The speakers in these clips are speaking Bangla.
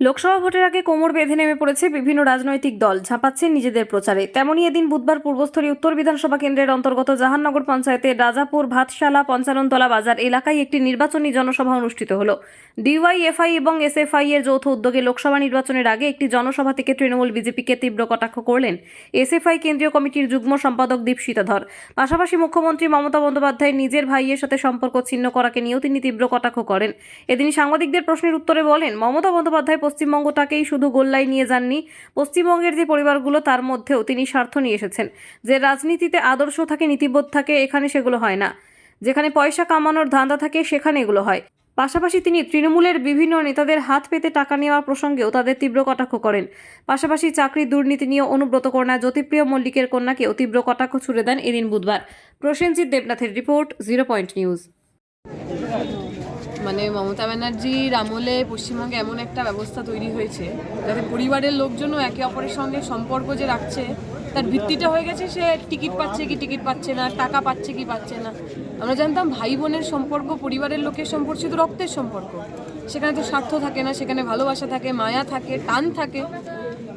লোকসভা ভোটের আগে কোমর বেঁধে নেমে পড়েছে বিভিন্ন রাজনৈতিক দল, ঝাঁপাচ্ছেন নিজেদের প্রচারে। তেমনই এদিন বুধবার পূর্বস্থলী উত্তর বিধানসভা কেন্দ্রের অন্তর্গত জাহাননগর পঞ্চায়েতের রাজাপুর ভাতশালা পঞ্চাননতলা বাজার এলাকায় একটি নির্বাচনী জনসভা অনুষ্ঠিত হলো। ডিওয়াইএফআই এবং এসএফআই এর যৌথ উদ্যোগে লোকসভা নির্বাচনের আগে একটি জনসভা থেকে তৃণমূল বিজেপিকে তীব্র কটাক্ষ করলেন এসএফআই কেন্দ্রীয় কমিটির যুগ্ম সম্পাদক দীপশিতা ধর পাশাপাশি মুখ্যমন্ত্রী মমতা বন্দ্যোপাধ্যায় নিজের ভাইয়ের সাথে সম্পর্ক ছিন্ন করাকে নিয়েও তিনি তীব্র কটাক্ষ করেন। এদিন সাংবাদিকদের প্রশ্নের উত্তরে বলেন, মমতা বন্দ্যোপাধ্যায় পশ্চিমবঙ্গটাকেই শুধু গোল্লায় নিয়ে যাননি, পশ্চিমবঙ্গের যে পরিবারগুলো তার মধ্যেও তিনি স্বার্থ নিয়ে এসেছেন। যে রাজনীতিতে আদর্শ থাকে, নীতিবোধ থাকে, এখানে সেগুলো হয় না। যেখানে পয়সা কামানোর ধান্দা থাকে, সেখানে এগুলো হয়। পাশাপাশি তিনি তৃণমূলের বিভিন্ন নেতাদের হাত পেতে টাকা নেওয়ার প্রসঙ্গেও তাদের তীব্র কটাক্ষ করেন। পাশাপাশি চাকরি দুর্নীতি নিয়ে অনুব্রত কন্যা জ্যোতিপ্রিয় মল্লিকের কন্যাকেও তীব্র কটাক্ষ ছুড়ে দেন এদিন বুধবার। প্রসেনজিৎ দেবনাথের রিপোর্ট, জিরো পয়েন্ট নিউজ। মানে মমতা ব্যানার্জির আমলে পশ্চিমবঙ্গে এমন একটা ব্যবস্থা তৈরি হয়েছে যাতে পরিবারের লোকজনও একে অপরের সঙ্গে সম্পর্ক যে রাখছে, তার ভিত্তিটা হয়ে গেছে সে টিকিট পাচ্ছে কি টিকিট পাচ্ছে না, টাকা পাচ্ছে কি পাচ্ছে না। আমরা জানতাম ভাই বোনের সম্পর্ক, পরিবারের লোকের সম্পর্ক শুধু রক্তের সম্পর্ক। সেখানে তো স্বার্থ থাকে না, সেখানে ভালোবাসা থাকে, মায়া থাকে, টান থাকে।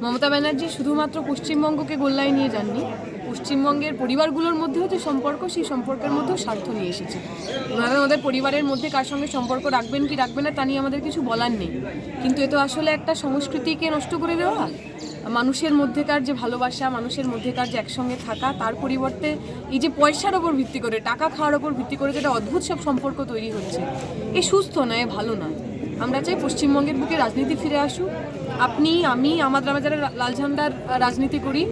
মমতা ব্যানার্জি শুধুমাত্র পশ্চিমবঙ্গকে গোল্লায় নিয়ে যাননি পশ্চিমবঙ্গের পরিবারগুলোর মধ্যেও যে সম্পর্ক, সেই সম্পর্কের মধ্যেও স্বার্থ নিয়ে এসেছে। ওনারা আমাদের পরিবারের মধ্যে কার সঙ্গে সম্পর্ক রাখবেন, কি রাখবেন না, তা নিয়ে আমাদের কিছু বলার নেই। কিন্তু এ তো আসলে একটা সংস্কৃতিকে নষ্ট করে দেওয়া। মানুষের মধ্যেকার যে ভালোবাসা, মানুষের মধ্যেকার যে একসঙ্গে থাকা, তার পরিবর্তে এই যে পয়সার ওপর ভিত্তি করে, টাকা খাওয়ার ওপর ভিত্তি করে যেটা অদ্ভুত সব সম্পর্ক তৈরি হচ্ছে, এ সুস্থ নয়, এ ভালো নয়। আমরা চাই পশ্চিমবঙ্গের বুকে রাজনীতি ফিরে আসুক। আপনি, আমি আমাদের আমরা যারা লাল ঝান্ডার রাজনীতি করি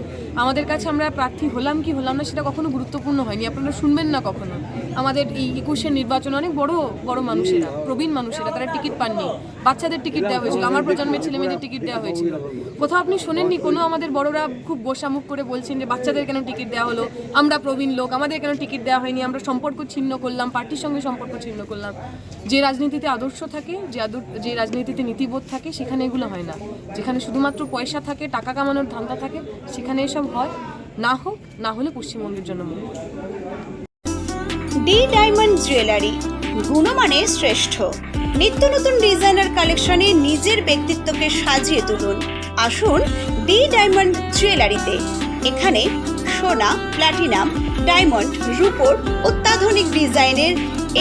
আমাদের কাছে আমরা প্রার্থী হলাম কি হলাম না সেটা কখনো গুরুত্বপূর্ণ হয়নি। আপনারা শুনবেন না কখনো। আমাদের এই একুশের নির্বাচন অনেক বড় বড় মানুষেরা, প্রবীণ মানুষেরা, তারা টিকিট পাননি। বাচ্চাদের টিকিট দেওয়া হয়েছিল, আমার প্রজন্মের ছেলে মেয়েদের টিকিট দেওয়া হয়েছিল। কোথাও আপনি শোনেননি? কোনো আমাদের বড়রা খুব গোসামুখ করে বলছেন যে বাচ্চাদের কেন টিকিট দেওয়া হলো? আমরা প্রবীণ লোক, আমাদের কেন টিকিট দেওয়া হয়নি? আমরা সম্পর্ক ছিন্ন করলাম, পার্টির সঙ্গে সম্পর্ক ছিন্ন করলাম। যে রাজনীতিতে আদর্শ থাকে, যে যে রাজনীতিতে নীতিবোধ থাকে, সেখানে এগুলো হয় না। যেখানে শুধুমাত্র পয়সা থাকে, টাকা কামানোর ধান্দা থাকে, সেখানে এসব হয়, না হোক, না হলে পশ্চিমবঙ্গের জন্য মঙ্গল। ডি ডায়মন্ড জুয়েলারি গুণমানে শ্রেষ্ঠ। নিত্য নতুন ডিজাইনার কালেকশনে নিজের ব্যক্তিত্বকে সাজিয়ে তুলুন। আসুন ডি ডায়মন্ড জুয়েলারিতে এখানে সোনা প্ল্যাটিনাম ডায়মন্ড, রূপোর অত্যাধুনিক ডিজাইনের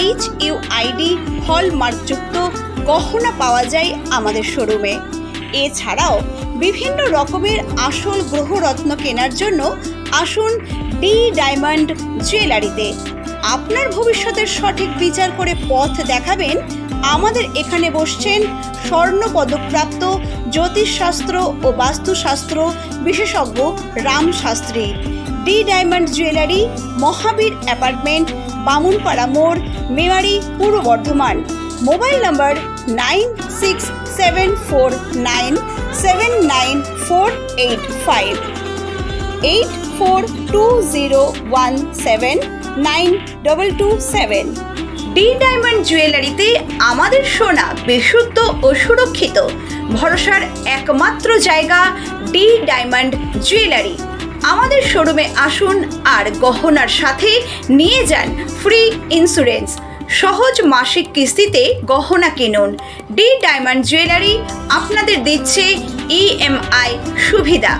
এইচ ইউ আইডি হলমার্কযুক্ত গহনা পাওয়া যায় আমাদের শোরুমে। এছাড়াও বিভিন্ন রকমের আসল গ্রহরত্ন কেনার জন্য আসুন ডি ডায়মন্ড জুয়েলারিতে আপনার ভবিষ্যতের সঠিক বিচার করে পথ দেখাবেন। আমাদের এখানে বসছেন স্বর্ণ পদকপ্রাপ্ত জ্যোতিষশাস্ত্র ও বাস্তুশাস্ত্র বিশেষজ্ঞ Ram Shastri. D diamond jewellery Mahavir apartment, Bamunpara মোড়, Memari, Purba Bardhaman. Mobile number nine six seven four nine seven nine four eight five. Eight four two zero one seven nine double two seven. D diamond জুয়েলারিতে আমাদের সোনা বিশুদ্ধ ও সুরক্ষিত, ভরসার একমাত্র জায়গা ডি ডায়মন্ড জুয়েলারি। আমাদের শোরুমে আসুন আর গহনার সাথে নিয়ে যান ফ্রি ইন্স্যুরেন্স। সহজ মাসিক কিস্তিতে গহনা কিনুন। ডি ডায়মন্ড জুয়েলারি আপনাদের দিচ্ছে ইএমআই সুবিধা।